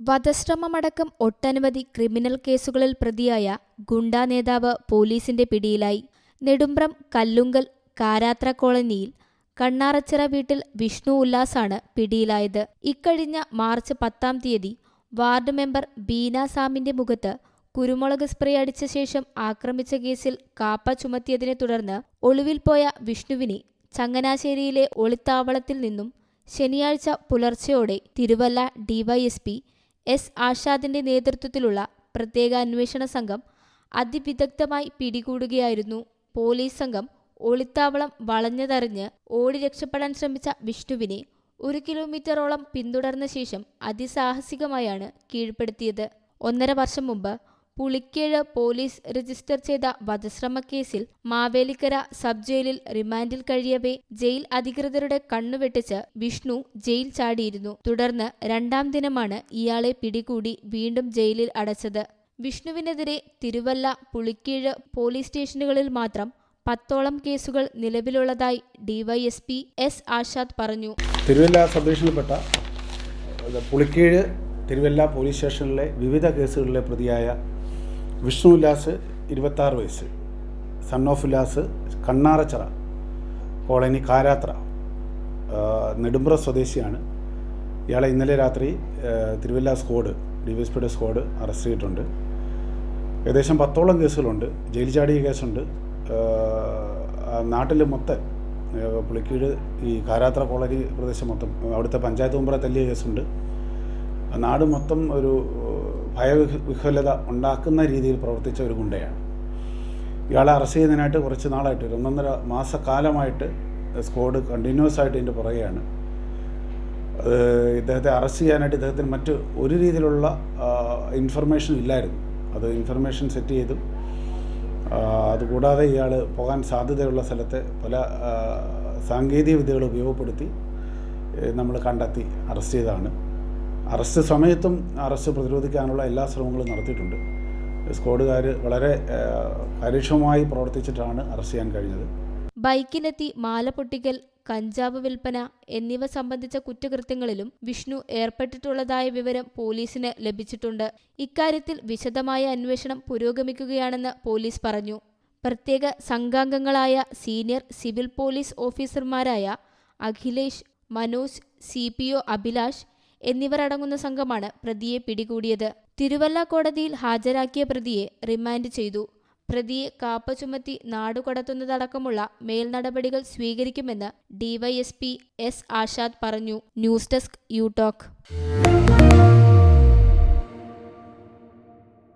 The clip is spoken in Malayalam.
വധശ്രമമടക്കം ഒട്ടനവധി ക്രിമിനൽ കേസുകളിൽ പ്രതിയായ ഗുണ്ടാ നേതാവ് പോലീസിന്റെ പിടിയിലായി. നെടുമ്പ്രം കല്ലുങ്കൽ കാരാത്ര കോളനിയിൽ കണ്ണാറച്ചിറ വീട്ടിൽ വിഷ്ണു ഉല്ലാസാണ് പിടിയിലായത്. ഇക്കഴിഞ്ഞ മാർച്ച് പത്താം തീയതി വാർഡ് മെമ്പർ ബീന സാമിന്റെ മുഖത്ത് കുരുമുളക് സ്പ്രേ അടിച്ച ശേഷം ആക്രമിച്ച കേസിൽ കാപ്പ ചുമത്തിയതിനെ തുടർന്ന് ഒളിവിൽ പോയ വിഷ്ണുവിനെ ചങ്ങനാശ്ശേരിയിലെ ഒളിത്താവളത്തിൽ നിന്നും ശനിയാഴ്ച പുലർച്ചയോടെ തിരുവല്ല ഡിവൈഎസ്പി എസ് ആഷാദിന്റെ നേതൃത്വത്തിലുള്ള പ്രത്യേക അന്വേഷണ സംഘം അതിവിദഗ്ധമായി പിടികൂടുകയായിരുന്നു. പോലീസ് സംഘം ഒളിത്താവളം വളഞ്ഞതറിഞ്ഞ് ഓടി രക്ഷപ്പെടാൻ ശ്രമിച്ച വിഷ്ണുവിനെ ഒരു കിലോമീറ്ററോളം പിന്തുടർന്ന ശേഷം അതിസാഹസികമായാണ് കീഴ്പ്പെടുത്തിയത്. ഒന്നര വർഷം മുമ്പ് പുളിക്കേഴ് പോലീസ് രജിസ്റ്റർ ചെയ്ത വധശ്രമക്കേസിൽ മാവേലിക്കര സബ് ജയിലിൽ റിമാൻഡിൽ കഴിയവേ ജയിൽ അധികൃതരുടെ കണ്ണുവെട്ടിച്ച് വിഷ്ണു ജയിൽ ചാടിയിരുന്നു. തുടർന്ന് രണ്ടാം ദിനമാണ് ഇയാളെ പിടികൂടി വീണ്ടും ജയിലിൽ അടച്ചത്. വിഷ്ണുവിനെതിരെ തിരുവല്ല പുളിക്കീഴ് പോലീസ് സ്റ്റേഷനുകളിൽ മാത്രം പത്തോളം കേസുകൾ നിലവിലുള്ളതായി ഡിവൈഎസ്പി എസ് ആഷാദ് പറഞ്ഞു. തിരുവല്ല സബ് ഡിവിഷനിൽപ്പെട്ട പുളിക്കീഴ് തിരുവല്ല പോലീസ് സ്റ്റേഷനിലെ വിവിധ കേസുകളിലെ പ്രതിയായ വിഷ്ണു ഉല്ലാസ് ഇരുപത്താറ് വയസ്സ് son of Ullas Kannarachara colony Karathra Nedumpra സ്വദേശിയാണ്. ഇയാളെ ഇന്നലെ രാത്രി Thiruvalla squad D V S squad arrest ചെയ്തിട്ടുണ്ട്. ഏകദേശം പത്തോളം കേസുകളുണ്ട്. ജയിൽ ചാടിയ കേസുണ്ട് നാട്ടിൽ മൊത്തം പുളിക്കീട് ഈ കാരാത്ര കോളനി പ്രദേശം മൊത്തം അവിടുത്തെ പഞ്ചായത്ത് മുമ്പറെ തല്ലിയ കേസുണ്ട്. നാട് മൊത്തം ഒരു ഭയവിഹ്വലത ഉണ്ടാക്കുന്ന രീതിയിൽ പ്രവർത്തിച്ച ഒരു ഗുണ്ടയാണ്. ഇയാളെ അറസ്റ്റ് ചെയ്യുന്നതിനായിട്ട് കുറച്ച് നാളായിട്ട് ഒരു ഒന്നൊന്നര മാസക്കാലമായിട്ട് സ്ക്വാഡ് കണ്ടിന്യൂസ് ആയിട്ട് ഇതിന്റെ പുറകെയാണ്. ഇദ്ദേഹത്തെ അറസ്റ്റ് ചെയ്യാനായിട്ട് ഇദ്ദേഹത്തിന് മറ്റ് ഒരു രീതിയിലുള്ള ഇൻഫർമേഷൻ ഇല്ലായിരുന്നു. അത് ഇൻഫർമേഷൻ സെറ്റ് ചെയ്തു. അതുകൂടാതെ ഇയാൾ പോകാൻ സാധ്യതയുള്ള സ്ഥലത്തെ പല സാങ്കേതിക വിദ്യകൾ ഉപയോഗപ്പെടുത്തി നമ്മൾ കണ്ടെത്തി അറസ്റ്റ് ചെയ്തതാണ്. അറസ്റ്റ് സമയത്തും അറസ്റ്റ് പ്രതിരോധിക്കാനുള്ള എല്ലാ ശ്രമങ്ങളും നടത്തിയിട്ടുണ്ട്. സ്ക്വാഡുകാർ വളരെ കാര്യക്ഷമമായി പ്രവർത്തിച്ചിട്ടാണ് അറസ്റ്റ് ചെയ്യാൻ കഴിഞ്ഞത്. ബൈക്കിനെത്തി മാല പൊട്ടിക്കൽ കഞ്ചാവ് വിൽപ്പന എന്നിവ സംബന്ധിച്ച കുറ്റകൃത്യങ്ങളിലും വിഷ്ണു ഏർപ്പെട്ടിട്ടുള്ളതായ വിവരം പോലീസിന് ലഭിച്ചിട്ടുണ്ട്. ഇക്കാര്യത്തിൽ വിശദമായ അന്വേഷണം പുരോഗമിക്കുകയാണെന്ന് പോലീസ് പറഞ്ഞു. പ്രത്യേക സംഘാംഗങ്ങളായ സീനിയർ സിവിൽ പോലീസ് ഓഫീസർമാരായ Akhilesh Manoj C P O Abhilash എന്നിവരടങ്ങുന്ന സംഘമാണ് പ്രതിയെ പിടികൂടിയത്. തിരുവല്ല കോടതിയിൽ ഹാജരാക്കിയ പ്രതിയെ റിമാൻഡ് ചെയ്തു. പ്രതിയെ കാപ്പ ചുമത്തി നാടുകടത്തുന്നതടക്കമുള്ള മേൽനടപടികൾ സ്വീകരിക്കുമെന്ന് ഡിവൈഎസ്പി എസ് ആഷാദ് പറഞ്ഞു. News desk U talk.